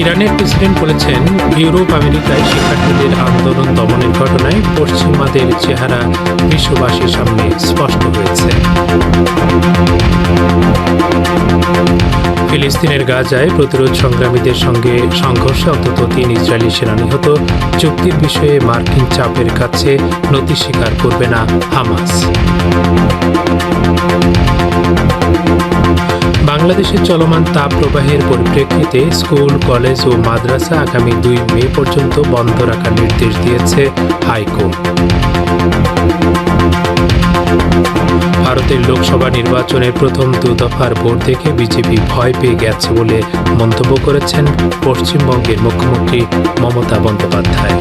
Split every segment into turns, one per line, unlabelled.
ইরানের প্রেসিডেন্ট বলেছেন, ইউরোপ, আমেরিকায় শিক্ষার্থীদের আন্দোলন দমনের ঘটনায় পশ্চিমাদের চেহারা বিশ্ববাসীর সামনে স্পষ্ট হয়েছে। ফিলিস্তিনের গাজায় প্রতিরোধ সংগ্রামীদের সঙ্গে সংঘর্ষে অন্তত তিন ইসরায়েলি সেনা নিহত। চুক্তির বিষয়ে মার্কিন চাপের কাছে নতি স্বীকার করবে না হামাস। বাংলাদেশের চলমান তাপ প্রবাহের পরিপ্রেক্ষিতে স্কুল, কলেজ ও মাদ্রাসা আগামী দুই মে পর্যন্ত বন্ধ রাখার নির্দেশ দিয়েছে হাইকোর্ট। ভারতের লোকসভা নির্বাচনের প্রথম দু দফার ভোট দেখে বিজেপি ভয় পেয়ে গেছে বলে মন্তব্য করেছেন পশ্চিমবঙ্গের মুখ্যমন্ত্রী মমতা বন্দ্যোপাধ্যায়।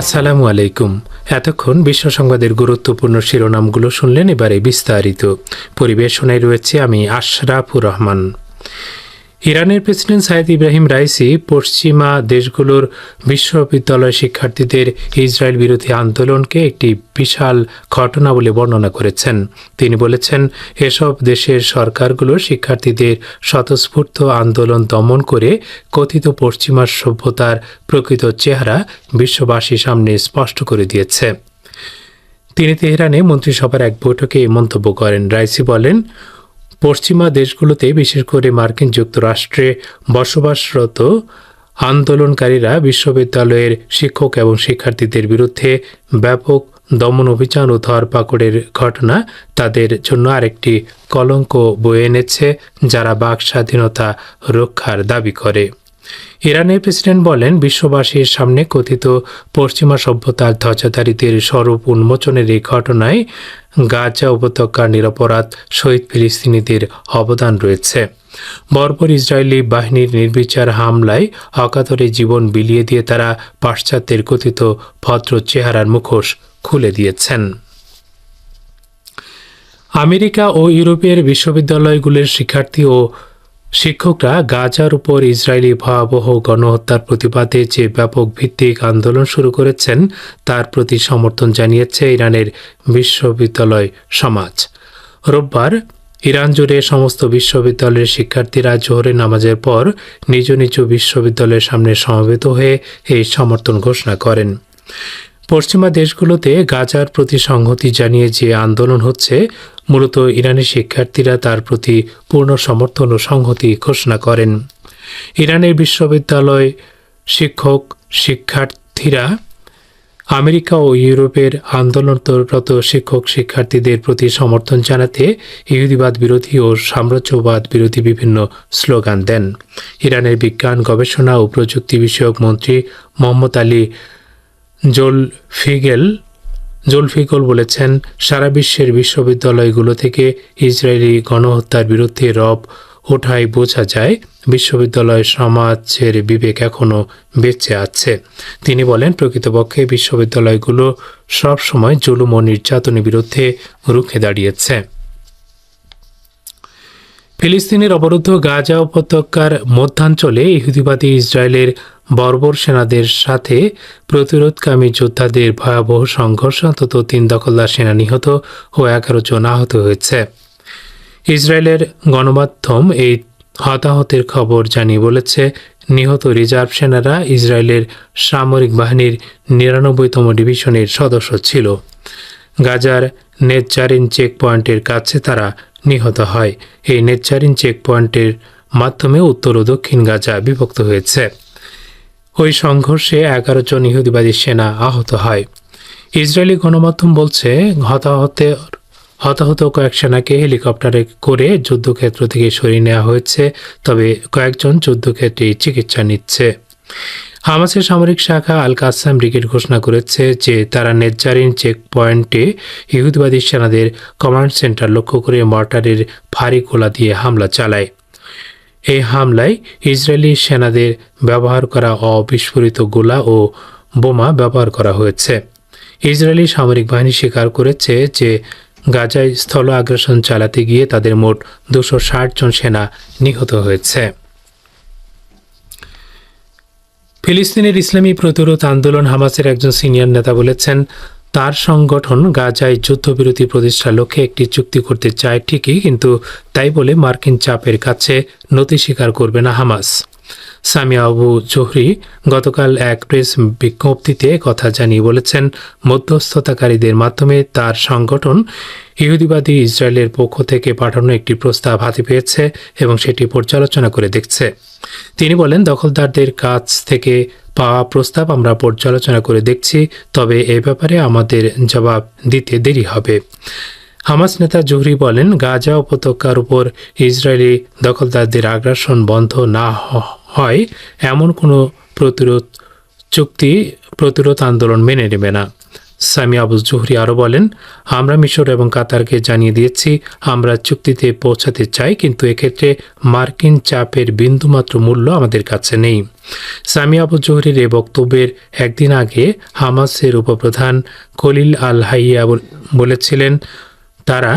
আসসালামু আলাইকুম। এতক্ষণ বিশ্ব সংবাদের গুরুত্বপূর্ণ শিরোনামগুলো শুনলেন এবারে বিস্তারিত। পরিবেশনায় রয়েছে আমি আশরাফুর রহমান। ইরানের প্রেসিডেন্ট সাইদ ইব্রাহিম রাইসি পশ্চিমা দেশগুলোর বিশ্ববিদ্যালয় শিক্ষার্থীদের ইসরায়েল বিরোধী আন্দোলনকে একটি বিশাল ঘটনা বলে বর্ণনা করেছেন। তিনি বলেছেন, এসব দেশের সরকারগুলো শিক্ষার্থীদের স্বতঃস্ফূর্ত আন্দোলন দমন করে কথিত পশ্চিমা সভ্যতার প্রকৃত চেহারা বিশ্ববাসীর সামনে স্পষ্ট করে দিয়েছে। তিনি তেহরানে মন্ত্রিসভার এক বৈঠকে এই মন্তব্য করেন। রাইসি বলেন পশ্চিমা দেশগুলোতে, বিশেষ করে মার্কিন যুক্তরাষ্ট্রে, বসবাসরত আন্দোলনকারীরা বিশ্ববিদ্যালয়ের শিক্ষক এবং শিক্ষার্থীদের বিরুদ্ধে ব্যাপক দমন অভিযান ও ধরপাকড়ের ঘটনা তাদের জন্য আরেকটি কলঙ্ক বয়ে এনেছে, যারা বাক স্বাধীনতা রক্ষার দাবি করে। ইরানের প্রেসিডেন্ট বলেন, বিশ্ববাসীর সামনে কথিত পশ্চিমা সভ্যতার ধ্বজাধারীদের স্বরূপ উন্মোচনের এই ঘটনায় গাজা উপত্যকার নিরপরাধ শহীদ ফিলিস্তিনিদের অবদান রয়েছে। বর্বর ইসরায়েলি বাহিনীর নির্বিচার হামলায় অকাতরে জীবন বিলিয়ে দিয়ে তারা পাশ্চাত্যের কথিত ভদ্র চেহারার মুখোশ খুলে দিয়েছেন। আমেরিকা ও ইউরোপের বিশ্ববিদ্যালয়গুলির শিক্ষার্থী ও শিক্ষকরা গাজার উপর ইসরায়েলি ভয়াবহ গণহত্যার প্রতিবাদে যে ব্যাপক ভিত্তিক আন্দোলন শুরু করেছেন, তার প্রতি সমর্থন জানিয়েছে ইরানের বিশ্ববিদ্যালয় সমাজ। রোববার ইরান জুড়ে সমস্ত বিশ্ববিদ্যালয়ের শিক্ষার্থীরা জোহরে নামাজের পর নিজ নিজ বিশ্ববিদ্যালয়ের সামনে সমবেত হয়ে এই সমর্থন ঘোষণা করেন। পশ্চিমা দেশগুলোতে গাজার প্রতি সংহতি জানিয়ে যে আন্দোলন হচ্ছে, মূলত ইরানি শিক্ষার্থীরা তার প্রতি পূর্ণ সমর্থন ও সংহতি ঘোষণা করেন। ইরানের বিশ্ববিদ্যালয় শিক্ষক, শিক্ষার্থীরা আমেরিকা ও ইউরোপের আন্দোলনরত শিক্ষক শিক্ষার্থীদের প্রতি সমর্থন জানাতে ইহুদিবাদ বিরোধী ও সাম্রাজ্যবাদ বিরোধী বিভিন্ন স্লোগান দেন। ইরানের বিজ্ঞান, গবেষণা ও প্রযুক্তি বিষয়ক মন্ত্রী মোহাম্মদ আলী জোলফিগেল, জোলফিগল বলেছেন, সারা বিশ্বের বিশ্ববিদ্যালয়গুলো থেকে ইসরায়েলি গণহত্যার বিরুদ্ধে রব ওঠায় বোঝা যায়, বিশ্ববিদ্যালয় সমাজের বিবেক এখনও বেঁচে আছে। তিনি বলেন, প্রকৃতপক্ষে বিশ্ববিদ্যালয়গুলো সবসময় জুলুম ও নির্যাতনের বিরুদ্ধে রুখে দাঁড়িয়েছে। ফিলিস্তিনের অবরুদ্ধ গাজা উপত্যকার মধ্যাঞ্চলে ইহুদিবাদী ইসরায়েলের বর্বর সেনাদের সাথে প্রতিরোধকামী যোদ্ধাদের ভয়াবহ সংঘর্ষ অন্তত তিন দখলদার সেনা নিহত ও এগারো জন আহত হয়েছে। ইসরায়েলের গণমাধ্যম এই হতাহতের খবর জানিয়ে বলেছে, নিহত রিজার্ভ সেনারা ইসরায়েলের সামরিক বাহিনীর নিরানব্বইতম ডিভিশনের সদস্য ছিল। গাজার নেচারিন চেক পয়েন্টের কাছে তারা নিহত হয়। এই নেচারিন চেক পয়েন্টের মাধ্যমে উত্তর ও দক্ষিণ গাজা বিভক্ত হয়েছে। ওই সংঘর্ষে এগারো জন ইহুদিবাদী সেনা আহত হয়। ইসরায়েলি গণমাধ্যম বলছে হতাহতে হতাহত কয়েক সেনাকে হেলিকপ্টারে করে যুদ্ধক্ষেত্র থেকে সরিয়ে নেওয়া হয়েছে, তবে কয়েকজন যুদ্ধক্ষেত্রে চিকিৎসা নিচ্ছে। হামাসের সামরিক শাখা আল কাসাম ব্রিগেড ঘোষণা করেছে যে, তারা নেজারিন চেক পয়েন্টে ইহুদবাদী সেনাদের কমান্ড সেন্টার লক্ষ্য করে মর্টারের ভারী গোলা দিয়ে হামলা চালায়। এই হামলায় ইসরায়েলি সেনাদের ব্যবহার করা অবিস্ফোরিত গোলা ও বোমা ব্যবহার করা হয়েছে। ইসরায়েলি সামরিক বাহিনী স্বীকার করেছে যে গাজায় স্থল আগ্রাসন চালাতে গিয়ে তাদের মোট দুশো জন সেনা নিহত হয়েছে। ফিলিস্তিনের ইসলামী প্রতিরোধ আন্দোলন হামাসের একজন সিনিয়র নেতা বলেছেন তার সংগঠন গাজায় যুদ্ধবিরতি প্রতিষ্ঠার লক্ষ্যে একটি চুক্তি করতে চায় ঠিকই, কিন্তু তাই বলে মার্কিন চাপের কাছে নতি স্বীকার করবে না হামাস। সামিয়া আবু জোহরি গতকাল এক প্রেস বিজ্ঞপ্তিতে কথা জানিয়ে বলেছেন, মধ্যস্থতাকারীদের মাধ্যমে তার সংগঠন ইহুদিবাদী ইসরায়েলের পক্ষ থেকে পাঠানো একটি প্রস্তাব হাতে পেয়েছে এবং সেটি পর্যালোচনা করে দেখছে। তিনি বলেন, দখলদারদের কাছ থেকে পাওয়া প্রস্তাব আমরা পর্যালোচনা করে দেখছি, তবে এ ব্যাপারে আমাদের জবাব দিতে দেরি হবে। হামাস নেতা জুহরি বলেন, গাজা উপত্যকার উপর ইসরায়েলি দখলদারদের আগ্রাসন বন্ধ না হয়, এমন কোনো প্রতিরোধ চুক্তি, প্রতিরোধ আন্দোলন মেনে নেবে না। সামি আবু জুহরি আরও বলেন, আমরা মিশর এবং কাতারকে জানিয়ে দিয়েছি, আমরা চুক্তিতে পৌঁছাতে চাই, কিন্তু এক্ষেত্রে মার্কিন চাপের বিন্দুমাত্র মূল্য আমাদের কাছে নেই। সামি আবু জোহরির এ বক্তব্যের একদিন আগে হামাসের উপপ্রধান খলিল আল হাইয়া বলেছিলেন, তারা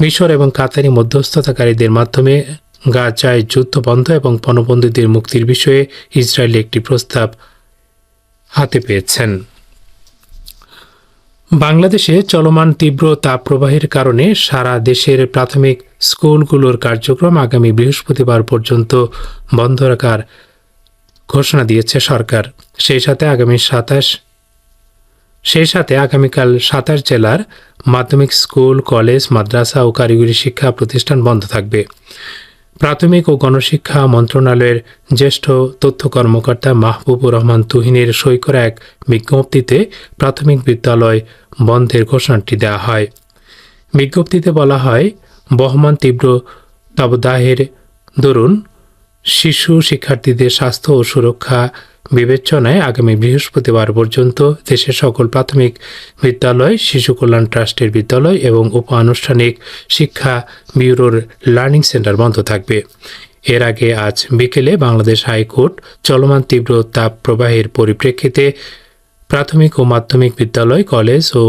মিশর এবং কাতারি মধ্যস্থতাকারীদের মাধ্যমে গাজায় যুদ্ধ বন্ধ এবং পণবন্দীদের মুক্তির বিষয়ে ইসরায়েল একটি প্রস্তাব হাতে পেয়েছেন। বাংলাদেশে চলমান তীব্র তাপপ্রবাহের কারণে সারা দেশের প্রাথমিক স্কুলগুলোর কার্যক্রম আগামী বৃহস্পতিবার পর্যন্ত বন্ধ রাখার ঘোষণা দিয়েছে সরকার। সেই সাথে আগামী সাতাশ, সেই সাথে আগামীকাল সাতাশ জেলার মাধ্যমিক স্কুল, কলেজ, মাদ্রাসা ও কারিগরি শিক্ষা প্রতিষ্ঠান বন্ধ থাকবে। প্রাথমিক ও গণশিক্ষা মন্ত্রণালয়ের জ্যেষ্ঠ তথ্য কর্মকর্তা মাহবুবুর রহমান তুহিনের সই করা এক বিজ্ঞপ্তিতে প্রাথমিক বিদ্যালয় বন্ধের ঘোষণাটি দেওয়া হয়। বিজ্ঞপ্তিতে বলা হয়, বহমান তীব্র তাবদাহের দরুন শিশু শিক্ষার্থীদের স্বাস্থ্য ও সুরক্ষা বিবেচনায় আগামী বৃহস্পতিবার পর্যন্ত দেশের সকল প্রাথমিক বিদ্যালয়, শিশু কল্যাণ ট্রাস্টের বিদ্যালয় এবং উপ আনুষ্ঠানিক শিক্ষা ব্যুরোর লার্নিং সেন্টার বন্ধ থাকবে। এর আগে আজ বিকেলে বাংলাদেশ হাইকোর্ট চলমান তীব্র তাপ প্রবাহের পরিপ্রেক্ষিতে প্রাথমিক ও মাধ্যমিক বিদ্যালয়, কলেজ ও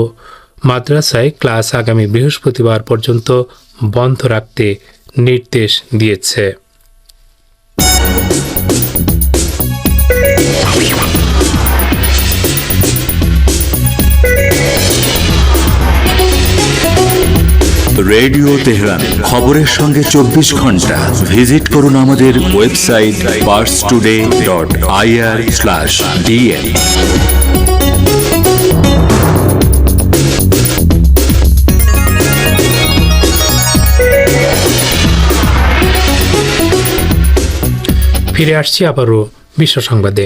মাদ্রাসায় ক্লাস আগামী বৃহস্পতিবার পর্যন্ত বন্ধ রাখতে নির্দেশ দিয়েছে।
Radio Tehran. খবরের সঙ্গে চব্বিশ ঘণ্টা। ভিজিট করুন আমাদের website Pars today dot IR slash DN
ফিরে আসছি আবারও বিশ্ব সংবাদে।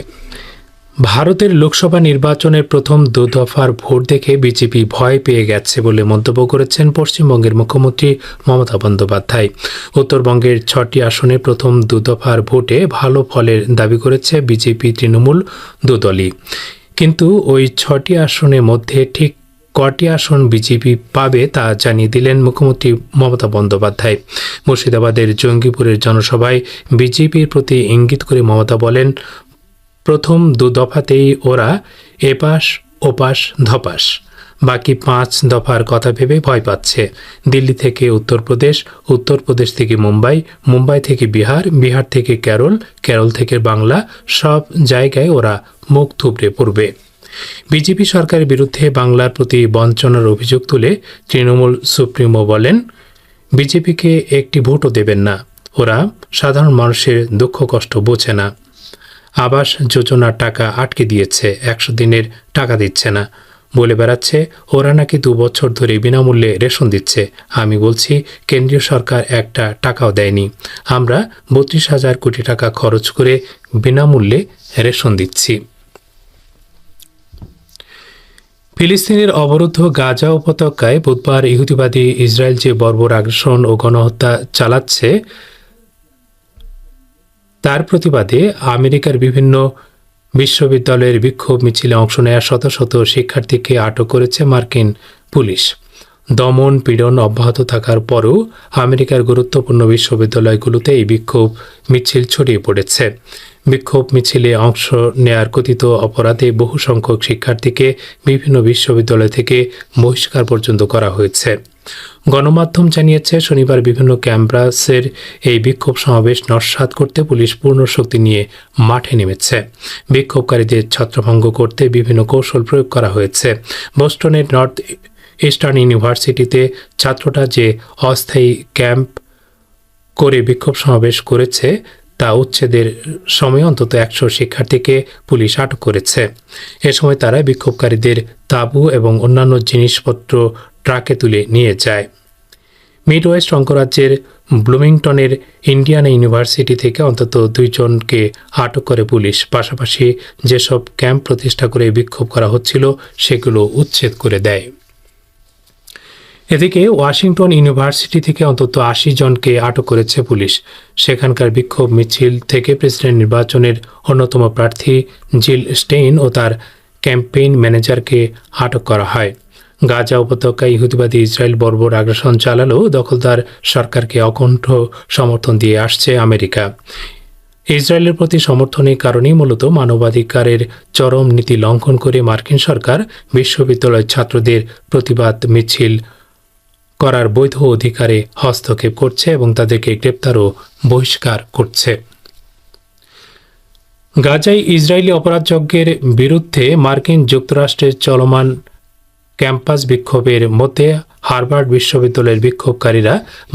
ভারতের লোকসভা নির্বাচনের প্রথম দু দফার ভোট দেখে বিজেপি ভয় পেয়ে গেছে বলে মন্তব্য করেছেন পশ্চিমবঙ্গের মুখ্যমন্ত্রী মমতা বন্দ্যোপাধ্যায়। উত্তরবঙ্গের ছটি আসনে প্রথম দু দফার ভোটে ভালো ফলের দাবি করেছে বিজেপি তৃণমূল দুদলই। কিন্তু ওই ছটি আসনের মধ্যে ঠিক কটি আসন বিজেপি পাবে তা জানিয়ে দিলেন মুখ্যমন্ত্রী মমতা বন্দ্যোপাধ্যায়। মুর্শিদাবাদের জঙ্গিপুরের জনসভায় বিজেপির প্রতি ইঙ্গিত করে মমতা বলেন প্রথম দু দফাতেই ওরা এপাশ, ওপাশ ধপাস বাকি পাঁচ দফার কথা ভেবে ভয় পাচ্ছে। দিল্লি থেকে উত্তরপ্রদেশ উত্তরপ্রদেশ থেকে মুম্বাই মুম্বাই থেকে বিহার বিহার থেকে কেরল কেরল থেকে বাংলা, সব জায়গায় ওরা মুখ থুবড়ে পড়বে। বিজেপি সরকারের বিরুদ্ধে বাংলার প্রতি বঞ্চনার অভিযোগ তুলে তৃণমূল সুপ্রিমো বলেন, বিজেপিকে একটি ভোটও দেবেন না। ওরা সাধারণ মানুষের দুঃখ কষ্ট বোঝে না। আবাস যোজনার টাকা আটকে দিয়েছে, একশো দিনের টাকা দিচ্ছে না। বলে বেড়াচ্ছে, ওরা নাকি দু বছর ধরে বিনামূল্যে রেশন দিচ্ছে। আমি বলছি, কেন্দ্রীয় সরকার একটা টাকাও দেয়নি। আমরা বত্রিশ হাজার কোটি টাকা খরচ করে বিনামূল্যে রেশন দিচ্ছি। ফিলিস্তিনের অবরুদ্ধ গাজা উপত্যকায় বুধবার ইহুদিবাদী ইসরায়েল যে বর্বর আগ্রাসন ও গণহত্যা চালাচ্ছে তার প্রতিবাদে আমেরিকার বিভিন্ন বিশ্ববিদ্যালয়ের বিক্ষোভ মিছিলে অংশ নেওয়া শত শত শিক্ষার্থীকে আটক করেছে মার্কিন পুলিশ। দমন পীড়ন অব্যাহত থাকার পরও আমেরিকার গুরুত্বপূর্ণ বিশ্ববিদ্যালয়গুলোতে এই বিক্ষোভ মিছিল ছড়িয়ে পড়েছে। বিক্ষোভ মিছিলে অংশ নেয়ার কথিত অপরাধে বহু সংখ্যক শিক্ষার্থীকে বিভিন্ন বিশ্ববিদ্যালয় থেকে বহিষ্কার পর্যন্ত করা হয়েছে। গণমাধ্যম জানিয়েছে, শনিবার বিভিন্ন ক্যাম্পাসের এই বিক্ষোভ সমাবেশ নস্বাত করতে পুলিশ পূর্ণ শক্তি নিয়ে মাঠে নেমেছে। বিক্ষোভকারীদের ছত্রভঙ্গ করতে বিভিন্ন কৌশল প্রয়োগ করা হয়েছে। বোস্টনের নর্থ ইস্টার্ন ইউনিভার্সিটিতে ছাত্ররা যে অস্থায়ী ক্যাম্প করে বিক্ষোভ সমাবেশ করেছে উচ্ছেদের সময় অন্তত একশো শিক্ষার্থীকে পুলিশ আটক করেছে। এ সময় তারা বিক্ষোভকারীদের তাঁবু এবং অন্যান্য জিনিসপত্র ট্রাকে তুলে নিয়ে যায়। মিড ওয়েস্ট অঙ্গরাজ্যের ব্লুমিংটনের ইন্ডিয়ানা ইউনিভার্সিটি থেকে অন্তত দুইজনকে আটক করে পুলিশ। পাশাপাশি যেসব ক্যাম্প প্রতিষ্ঠা করে বিক্ষোভ করা হচ্ছিল, সেগুলো উচ্ছেদ করে দেয়। এদিকে ওয়াশিংটন ইউনিভার্সিটি থেকে অন্তত আশি জনকে আটক করেছে পুলিশ। সেখানকার বিক্ষোভ মিছিল থেকে প্রেসিডেন্ট নির্বাচনের অন্যতম প্রার্থী জিল স্টেইন ও তার ক্যাম্পেইন ম্যানেজারকে আটক করা হয়। গাজা উপত্যকায় ইহুদিবাদী ইসরায়েল বর্বর আগ্রাসন চালালেও দখলদার সরকারকে অকণ্ঠ সমর্থন দিয়ে আসছে আমেরিকা। ইসরায়েলের প্রতি সমর্থনের কারণেই মূলত মানবাধিকারের চরম নীতি লঙ্ঘন করে মার্কিন সরকার বিশ্ববিদ্যালয়ের ছাত্রদের প্রতিবাদ মিছিল করার বৈধ অধিকারে হস্তক্ষেপ করছে এবং তাদেরকে গ্রেপ্তার ও বহিষ্কার করছে। গাজায় ইসরায়েলি অপরাধযজ্ঞের বিরুদ্ধে মার্কিন যুক্তরাষ্ট্রের চলমান ক্যাম্পাস বিক্ষোভের মধ্যে হার্ভার্ড বিশ্ববিদ্যালয়ের বিক্ষোভকারীরা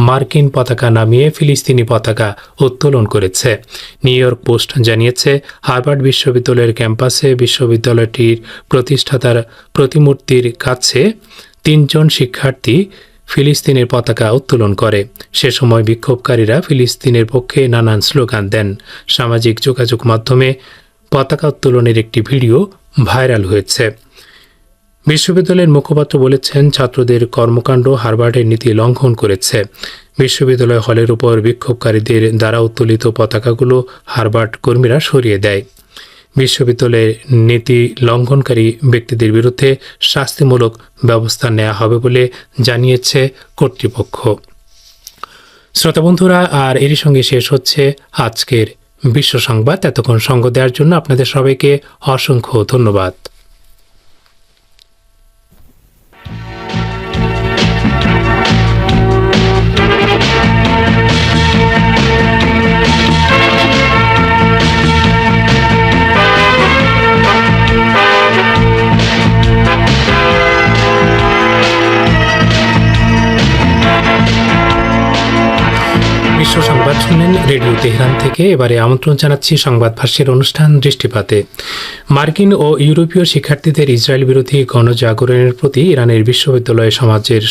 মার্কিন পতাকা নামিয়ে ফিলিস্তিনি পতাকা উত্তোলন করেছে। নিউ ইয়র্ক পোস্ট জানিয়েছে, হার্ভার্ড বিশ্ববিদ্যালয়ের ক্যাম্পাসে বিশ্ববিদ্যালয়টির প্রতিষ্ঠাতার প্রতিমূর্তির কাছে তিনজন শিক্ষার্থী ফিলিস্তিনের পতাকা উত্তোলন করে। সে সময় বিক্ষোভকারীরা ফিলিস্তিনের পক্ষে নানান স্লোগান দেন। সামাজিক যোগাযোগ মাধ্যমে পতাকা উত্তোলনের একটি ভিডিও ভাইরাল হয়েছে। বিশ্ববিদ্যালয়ের মুখপাত্র বলেছেন, ছাত্রদের কর্মকাণ্ড হারবার্ডের নীতি লঙ্ঘন করেছে। বিশ্ববিদ্যালয় হলের উপর বিক্ষোভকারীদের দ্বারা উত্তোলিত পতাকাগুলো হারবার্ড কর্মীরা সরিয়ে দেয়। বিশ্ববিদ্যালয়ের নীতি লঙ্ঘনকারী ব্যক্তিদের বিরুদ্ধে শাস্তিমূলক ব্যবস্থা নেওয়া হবে বলে জানিয়েছে কর্তৃপক্ষ। শ্রোতা বন্ধুরা, আর এরই সঙ্গে শেষ হচ্ছে আজকের বিশ্ব সংবাদ। এতক্ষণ সঙ্গ দেওয়ার জন্য আপনাদের সবাইকে অসংখ্য ধন্যবাদ। শুনলেন রেডিও তেহরান থেকে। এবারে আমন্ত্রণ জানাচ্ছি সংবাদ ভাষ্যের অনুষ্ঠান দৃষ্টিপাতে। মার্কিন ও ইউরোপীয় শিক্ষার্থীদের ইসরায়েল বিরোধী গণজাগরণের প্রতি ইরানের বিশ্ববিদ্যালয় সমাজের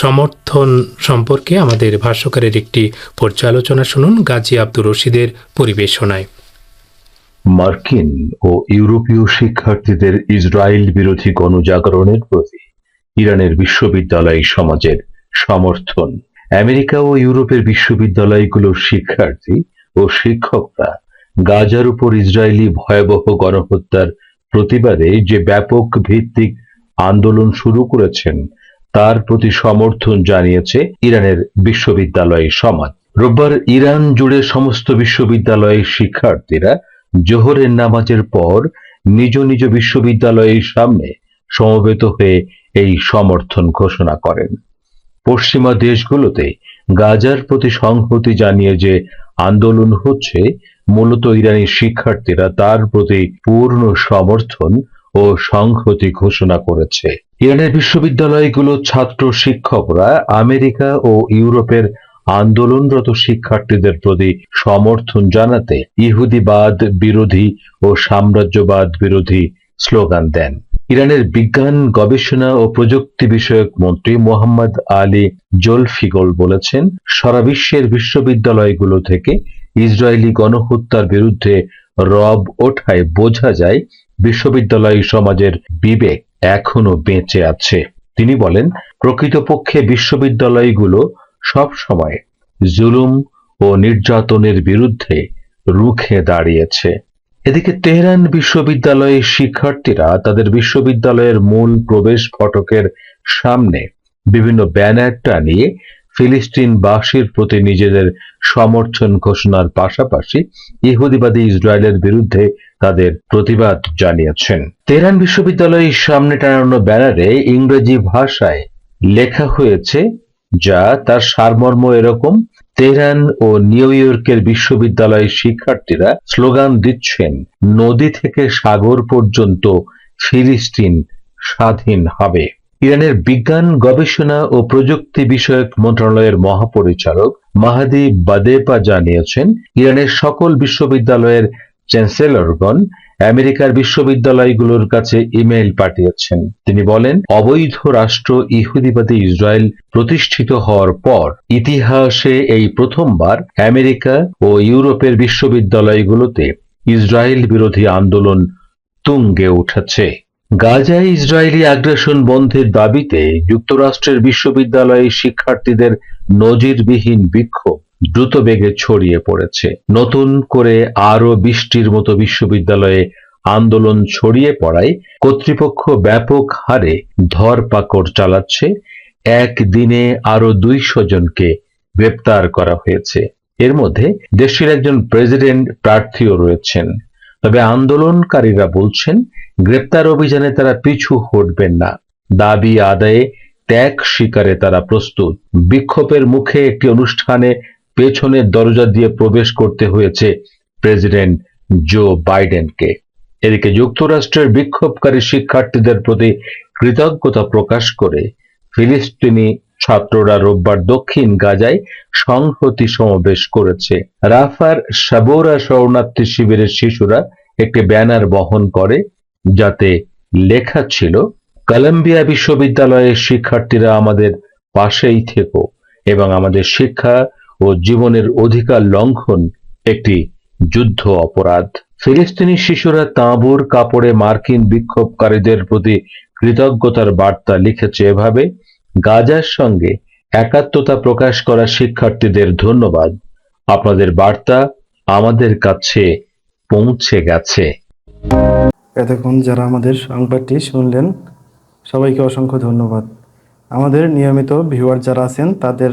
সমর্থন সম্পর্কে আমাদের ভাষ্যকারের একটি পর্যালোচনা শুনুন গাজী আব্দুর রশিদের পরিবেশনায়।
মার্কিন ও ইউরোপীয় শিক্ষার্থীদের ইসরায়েল বিরোধী গণজাগরণের প্রতি ইরানের বিশ্ববিদ্যালয় সমাজের সমর্থন। আমেরিকা ও ইউরোপের বিশ্ববিদ্যালয়গুলোর শিক্ষার্থী ও শিক্ষকরা গাজার উপর ইসরায়েলি ভয়াবহ গণহত্যার প্রতিবাদে যে ব্যাপক ভিত্তিক আন্দোলন শুরু করেছেন, তার প্রতি সমর্থন জানিয়েছে ইরানের বিশ্ববিদ্যালয় সমাজ। রোববার ইরান জুড়ে সমস্ত বিশ্ববিদ্যালয়ের শিক্ষার্থীরা জোহরের নামাজের পর নিজ নিজ বিশ্ববিদ্যালয়ের সামনে সমবেত হয়ে এই সমর্থন ঘোষণা করেন। পশ্চিমা দেশগুলোতে গাজার প্রতি সংহতি জানিয়ে যে আন্দোলন হচ্ছে, মূলত ইরানি শিক্ষার্থীরা তার প্রতি পূর্ণ সমর্থন ও সংহতি ঘোষণা করেছে। ইরানের বিশ্ববিদ্যালয়গুলো ছাত্র শিক্ষকরা আমেরিকা ও ইউরোপের আন্দোলনরত শিক্ষার্থীদের প্রতি সমর্থন জানাতে ইহুদিবাদ বিরোধী ও সাম্রাজ্যবাদ বিরোধী স্লোগান দেন। ইরানের বিজ্ঞান, গবেষণা ও প্রযুক্তি বিষয়ক মন্ত্রী মোহাম্মদ আলী জোলফিগল বলেছেন, সারা বিশ্বের বিশ্ববিদ্যালয়গুলো থেকে ইসরায়েলি গণহত্যার বিরুদ্ধে রব ওঠায় বোঝা যায়, বিশ্ববিদ্যালয় সমাজের বিবেক এখনও বেঁচে আছে। তিনি বলেন, প্রকৃতপক্ষে বিশ্ববিদ্যালয়গুলো সব সময় জুলুম ও নির্যাতনের বিরুদ্ধে রুখে দাঁড়িয়েছে। এদিকে তেহরান বিশ্ববিদ্যালয়ের শিক্ষার্থীরা তাদের বিশ্ববিদ্যালয়ের মূল প্রবেশ ফটকের সামনে বিভিন্ন ব্যানার টানিয়ে ফিলিস্তিনবাসীর প্রতি নিজেদের সমর্থন ঘোষণার পাশাপাশি ইহুদিবাদী ইসরায়েলের বিরুদ্ধে তাদের প্রতিবাদ জানিয়েছেন। তেহরান বিশ্ববিদ্যালয়ের সামনে টানানো ব্যানারে ইংরেজি ভাষায় লেখা হয়েছে যা তার সারমর্ম এরকম তেহরান ও নিউ ইয়র্কের বিশ্ববিদ্যালয়ের শিক্ষার্থীরা স্লোগান দিচ্ছেন, নদী থেকে সাগর পর্যন্ত ফিলিস্তিন স্বাধীন হবে। ইরানের বিজ্ঞান, গবেষণা ও প্রযুক্তি বিষয়ক মন্ত্রণালয়ের মহাপরিচালক মাহাদি বাদেপা জানিয়েছেন, ইরানের সকল বিশ্ববিদ্যালয়ের চ্যান্সেলরগণ আমেরিকার বিশ্ববিদ্যালয়গুলোর কাছে ইমেইল পাঠিয়েছেন। তিনি বলেন, অবৈধ রাষ্ট্র ইহুদিবাদী ইসরায়েল প্রতিষ্ঠিত হওয়ার পর ইতিহাসে এই প্রথমবার আমেরিকা ও ইউরোপের বিশ্ববিদ্যালয়গুলোতে ইসরায়েল বিরোধী আন্দোলন তুঙ্গে উঠেছে। গাজায় ইসরায়েলি আগ্রাসন বন্ধের দাবিতে যুক্তরাষ্ট্রের বিশ্ববিদ্যালয়ে শিক্ষার্থীদের নজিরবিহীন বিক্ষোভ। দ্রুত বেগে ছড়িয়ে পড়েছে। নতুন করে আরও বৃষ্টির মতো বিশ্ববিদ্যালয়ে আন্দোলন ছড়িয়ে পড়ায় কর্তৃপক্ষ ব্যাপক হারে ধরপাকড় চালাচ্ছে। একদিনে আরও দুইশো জনকে গ্রেপ্তার করা হয়েছে। এর মধ্যে দেশটির একজন প্রেসিডেন্ট প্রার্থীও রয়েছেন। তবে আন্দোলনকারীরা বলছেন, গ্রেপ্তার অভিযানে তারা পিছু হটবেন না। দাবি আদায়ে ত্যাগ শিকারে তারা প্রস্তুত। বিক্ষোভের মুখে একটি অনুষ্ঠানে পেছনের দরজা দিয়ে প্রবেশ করতে হয়েছে প্রেসিডেন্ট জো বাইডেনকে। এদিকে যুক্তরাষ্ট্রের বিক্ষোভকারী শিক্ষার্থীদের প্রতি কৃতজ্ঞতা প্রকাশ করে ফিলিস্তিনি ছাত্ররা রোববার দক্ষিণ গাজায় সংহতি সমাবেশ করেছে। রাফার সাবোরা শরণার্থী শিবিরের শিশুরা একটি ব্যানার বহন করে, যাতে লেখা ছিল, কলম্বিয়া বিশ্ববিদ্যালয়ের শিক্ষার্থীরা আমাদের পাশেই থেকো এবং আমাদের শিক্ষা ও জীবনের অধিকার লঙ্ঘন একটি যুদ্ধ অপরাধ। ফিলিস্তিনি শিশুরা তাঁবুর কাপড়ে মার্কিন বিক্ষোভকারীদের প্রতি কৃতজ্ঞতার বার্তা লিখেছে এভাবে, গাজার সঙ্গে একাত্মতা প্রকাশ করা শিক্ষার্থীদের ধন্যবাদ। আপনাদের বার্তা আমাদের কাছে পৌঁছে গেছে।
এতক্ষণ যারা আমাদের সংবাদটি শুনলেন, সবাইকে অসংখ্য ধন্যবাদ। আমাদের নিয়মিত ভিউয়ার যারা আছেন, তাদের